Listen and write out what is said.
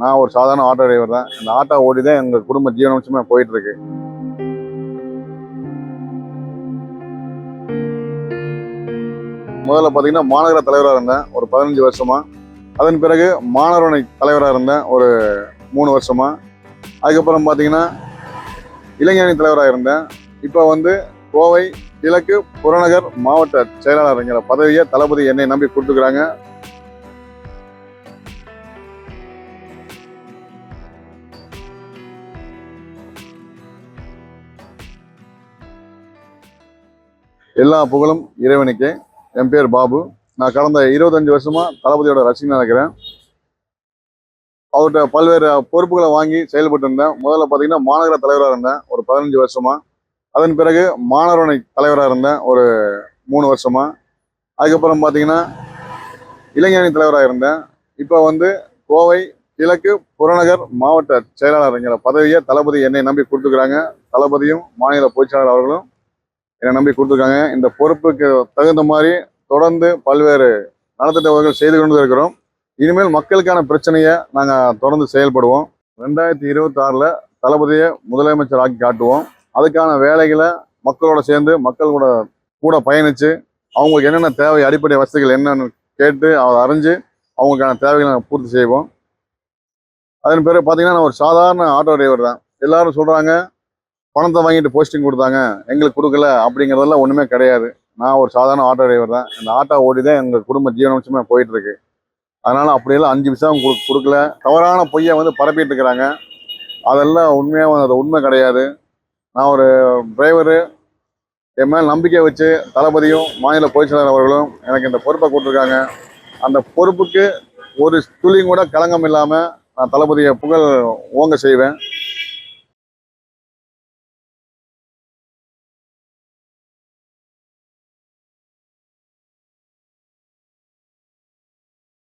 நான் ஒரு சாதாரண ஆட்டோ டிரைவர் தான். இந்த ஆட்டோ ஓடி தான் எங்கள் குடும்ப ஜீவனம்சமாக போயிட்டுருக்கு. முதல்ல பார்த்தீங்கன்னா மாநகர தலைவராக இருந்தேன். ஒரு பதினஞ்சு வருஷமாக அதன் பிறகு மாணவரணி தலைவராக இருந்தேன். ஒரு மூணு வருஷமாக அதுக்கப்புறம் பார்த்தீங்கன்னா இளைஞரணி தலைவராக இருந்தேன். இப்போ வந்து கோவை கிழக்கு புறநகர் மாவட்ட செயலாளருங்கிற பதவியை தளபதி என்னை நம்பி கொடுத்துக்கிறாங்க எல்லா புகழும் இறைவனுக்கே. என் பேர் பாபு. நான் கடந்த இருபத்தஞ்சு வருஷமாக தளபதியோட ரசிகனாக இருக்கிறேன். அவர்கிட்ட பல்வேறு பொறுப்புகளை வாங்கி செயல்பட்டு இருந்தேன். முதல்ல பார்த்தீங்கன்னா மாநகர தலைவராக இருந்தேன். ஒரு பதினஞ்சு வருஷமாக அதன் பிறகு மாணவரணை தலைவராக இருந்தேன். ஒரு மூணு வருஷமாக அதுக்கப்புறம் பார்த்தீங்கன்னா இளைஞரணி தலைவராக இருந்தேன். இப்போ வந்து கோவை கிழக்கு புறநகர் மாவட்ட செயலாளருங்கிற பதவியை தளபதி என்னை நம்பி கொடுத்துக்கிறாங்க. தளபதியும் மாநில பொதுச்செயலாளர் அவர்களும் என்னை நம்பி கொடுத்துருக்காங்க. இந்த பொறுப்புக்கு தகுந்த மாதிரி தொடர்ந்து பல்வேறு நலத்திட்ட உதவிகள் செய்து கொண்டு இருக்கிறோம். இனிமேல் மக்களுக்கான பிரச்சனையை நாங்கள் தொடர்ந்து செயல்படுவோம். ரெண்டாயிரத்தி இருபத்தி ஆறில் தளபதியை முதலமைச்சர் ஆக்கி காட்டுவோம். அதுக்கான வேலைகளை மக்களோட சேர்ந்து மக்கள் கூட கூட பயணித்து அவங்களுக்கு என்னென்ன தேவை அடிப்படை வசதிகள் என்னன்னு கேட்டு அதை அறிஞ்சு அவங்களுக்கான தேவைகளை நாங்கள் பூர்த்தி செய்வோம். அதன் பிறகு பார்த்தீங்கன்னா நான் ஒரு சாதாரண ஆட்டோ டிரைவர் தான். எல்லாரும் சொல்கிறாங்க பணத்தை வாங்கிட்டு போஸ்டிங் கொடுத்தாங்க எங்களுக்கு கொடுக்கல அப்படிங்கிறதெல்லாம் ஒன்றுமே கிடையாது. நான் ஒரு சாதாரண ஆட்டோ டிரைவர் தான். இந்த ஆட்டோ ஓடி தான் எங்கள் குடும்ப ஜீவனம்சமே போயிட்டுருக்கு. அதனால் அப்படியெல்லாம் அஞ்சு பைசாவும் கொடு கொடுக்கல. தவறான பொய்யை வந்து பரப்பிட்டு இருக்கிறாங்க அதெல்லாம் உண்மையாக அது உண்மை கிடையாது. நான் ஒரு டிரைவரு என் மேல் நம்பிக்கை வச்சு தளபதியும் மாநில பொதுச் செயலாளர் அவர்களும் எனக்கு இந்த பொறுப்பை கொடுத்துருக்காங்க. அந்த பொறுப்புக்கு ஒரு துளியும் கூட களங்கம் இல்லாமல் நான் தளபதியை புகழ் ஓங்க செய்வேன்.